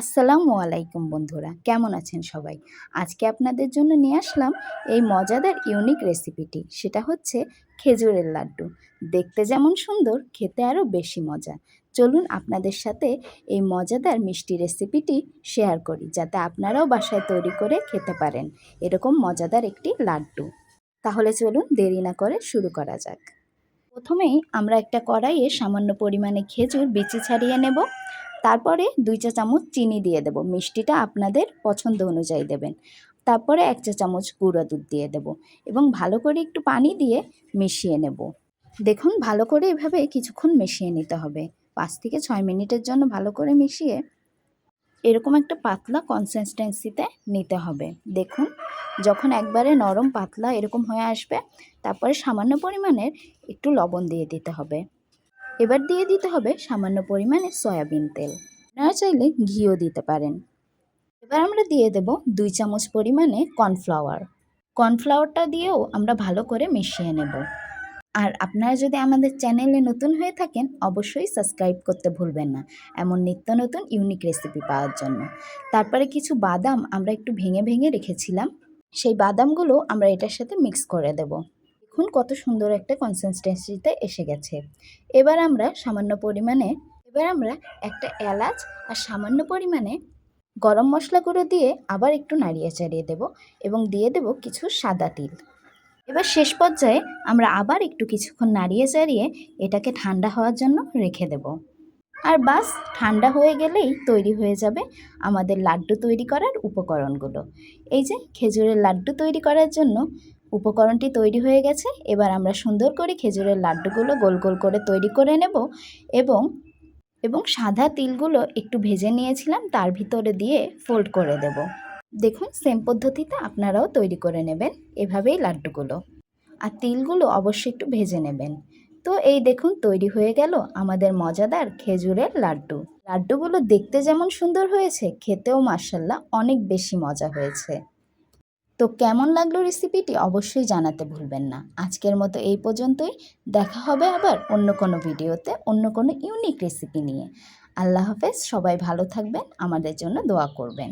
আসসালামু আলাইকুম বন্ধুরা, কেমন আছেন সবাই? আজকে আপনাদের জন্য নিয়ে আসলাম এই মজাদার ইউনিক রেসিপিটি সেটা হচ্ছে খেজুরের লাড্ডু। দেখতে যেমন সুন্দর, খেতে আরও বেশি মজা। চলুন আপনাদের সাথে এই মজাদার মিষ্টি রেসিপিটি শেয়ার করি, যাতে আপনারাও বাসায় তৈরি করে খেতে পারেন। এরকম মজাদার একটি লাড্ডু। তাহলে চলুন দেরি না করে শুরু করা যাক। প্রথমেই আমরা একটা কড়াইয়ে সামান্য পরিমাণে খেজুর বিচি ছাড়িয়ে নেব। তারপরে দুই চা চামচ চিনি দিয়ে দেব। মিষ্টিটা আপনাদের পছন্দ অনুযায়ী দেবেন। তারপরে এক চা চামচ গুঁড়ো দুধ দিয়ে দেব এবং ভালো করে একটু পানি দিয়ে মিশিয়ে নেব। দেখুন, ভালো করে এভাবে কিছুক্ষণ মিশিয়ে নিতে হবে। পাঁচ থেকে ছয় মিনিটের জন্য ভালো করে মিশিয়ে এরকম একটা পাতলা কনসিস্টেন্সিতে নিতে হবে। দেখুন, যখন একবারে নরম পাতলা এরকম হয়ে আসবে, তারপরে সামান্য পরিমাণের একটু লবণ দিয়ে দিতে হবে। এবার দিয়ে দিতে হবে সামান্য পরিমাণে সয়াবিন তেল। আপনারা চাইলে ঘিও দিতে পারেন। এবার আমরা দিয়ে দেব দুই চামচ পরিমাণে কর্নফ্লাওয়ার। কর্নফ্লাওয়ারটা দিয়েও আমরা ভালো করে মিশিয়ে নেব। আর আপনারা যদি আমাদের চ্যানেলে নতুন হয়ে থাকেন, অবশ্যই সাবস্ক্রাইব করতে ভুলবেন না। এমন নিত্য নতুন ইউনিক রেসিপি পাওয়ার জন্য। তারপরে কিছু বাদাম আমরা একটু ভেঙে ভেঙে রেখেছিলাম। সেই বাদামগুলো আমরা এটার সাথে মিক্স করে দেব। দেখুন কত সুন্দর একটা কনসিস্টেন্সিতে এসে গেছে। এবার আমরা সামান্য পরিমাণে, এবার আমরা একটা এলাচ আর সামান্য পরিমাণে গরম মশলা গুঁড়ো দিয়ে আবার একটু নাড়িয়ে চাড়িয়ে দেব এবং দিয়ে দেব কিছু সাদা তিল। এবার শেষ পর্যায়ে আমরা আবার একটু কিছুক্ষণ নাড়িয়ে চাড়িয়ে এটাকে ঠান্ডা হওয়ার জন্য রেখে দেব। আর বাস, ঠান্ডা হয়ে গেলেই তৈরি হয়ে যাবে আমাদের লাড্ডু তৈরি করার উপকরণগুলো। এই যে খেজুরের লাড্ডু তৈরি করার জন্য উপকরণটি তৈরি হয়ে গেছে। এবার আমরা সুন্দর করে খেজুরের লাড্ডুগুলো গোল গোল করে তৈরি করে নেব এবং এবং সাদা তিলগুলো একটু ভেজে নিয়েছিলাম, তার ভিতরে দিয়ে ফোল্ড করে দেব। দেখুন সেম পদ্ধতিতে আপনারাও তৈরি করে নেবেন এভাবেই লাড্ডুগুলো। আর তিলগুলো অবশ্যই একটু ভেজে নেবেন। তো এই দেখুন, তৈরি হয়ে গেল আমাদের মজাদার খেজুরের লাড্ডু। লাড্ডুগুলো দেখতে যেমন সুন্দর হয়েছে, খেতেও মার্শাল্লাহ অনেক বেশি মজা হয়েছে। তো কেমন লাগল রেসিপিটি অবশ্যই জানাতে ভুলবেন না। আজকের মতো এই পর্যন্তই। দেখা হবে আবার অন্য কোনো ভিডিওতে, অন্য কোনো ইউনিক রেসিপি নিয়ে। আল্লাহ হাফেজ, সবাই ভালো থাকবেন, আমাদের জন্য দোয়া করবেন।